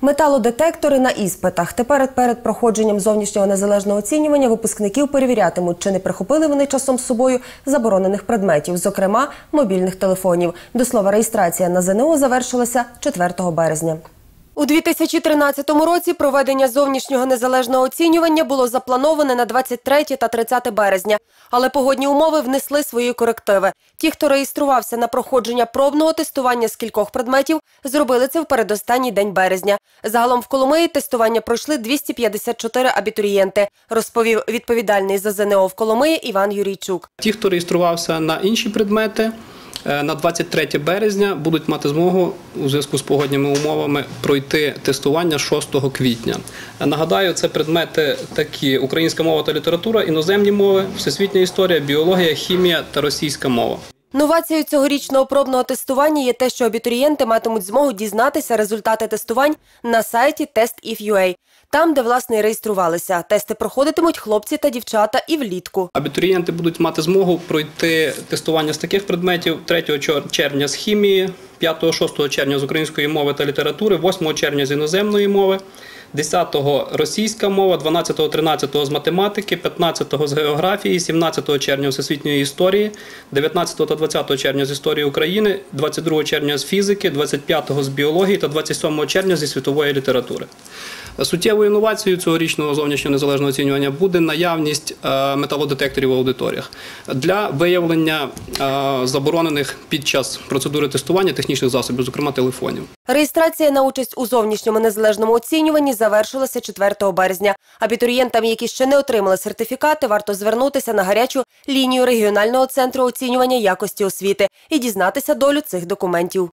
Металодетектори на іспитах. Тепер перед проходженням зовнішнього незалежного оцінювання випускників перевірятимуть, чи не прихопили вони часом з собою заборонених предметів, зокрема мобільних телефонів. До слова, реєстрація на ЗНО завершилася 4 березня. У 2013 році проведення зовнішнього незалежного оцінювання було заплановане на 23 та 30 березня, але погодні умови внесли свої корективи. Ті, хто реєструвався на проходження пробного тестування з кількох предметів, зробили це в передостанній день березня. Загалом в Коломиї тестування пройшли 254 абітурієнти, розповів відповідальний за ЗНО в Коломиї Іван Юрійчук. Ті, хто реєструвався на інші предмети, на 23 березня будуть мати змогу у зв'язку з погодніми умовами пройти тестування 6 квітня. Е, Нагадаю, це предмети такі: українська мова та література, іноземні мови, всесвітня історія, біологія, хімія та російська мова. Новацією цьогорічного пробного тестування є те, що абітурієнти матимуть змогу дізнатися результати тестувань на сайті Test.if.ua, там, де власне і реєструвалися. Тести проходитимуть хлопці та дівчата і влітку. Абітурієнти будуть мати змогу пройти тестування з таких предметів 3 чор- червня з хімії, 5-6 червня з української мови та літератури, 8 червня з іноземної мови, 10 російська мова, 12-13 з математики, 15-го з географії, 17 червня з всесвітньої історії, 19 та 20 червня з історії України, 22 червня з фізики, 25 з біології та 27 червня зі світової літератури. Суттєвою інновацією цьогорічного зовнішнього незалежного оцінювання буде наявність е, металодетекторів в аудиторіях для виявлення е, заборонених під час процедури тестування технічних засобів, зокрема телефонів. Реєстрація на участь у зовнішньому незалежному оцінюванні завершилася 4 березня. Абітурієнтам, які ще не отримали сертифікати, варто звернутися на гарячу лінію регіонального центру оцінювання якості освіти і дізнатися долю цих документів.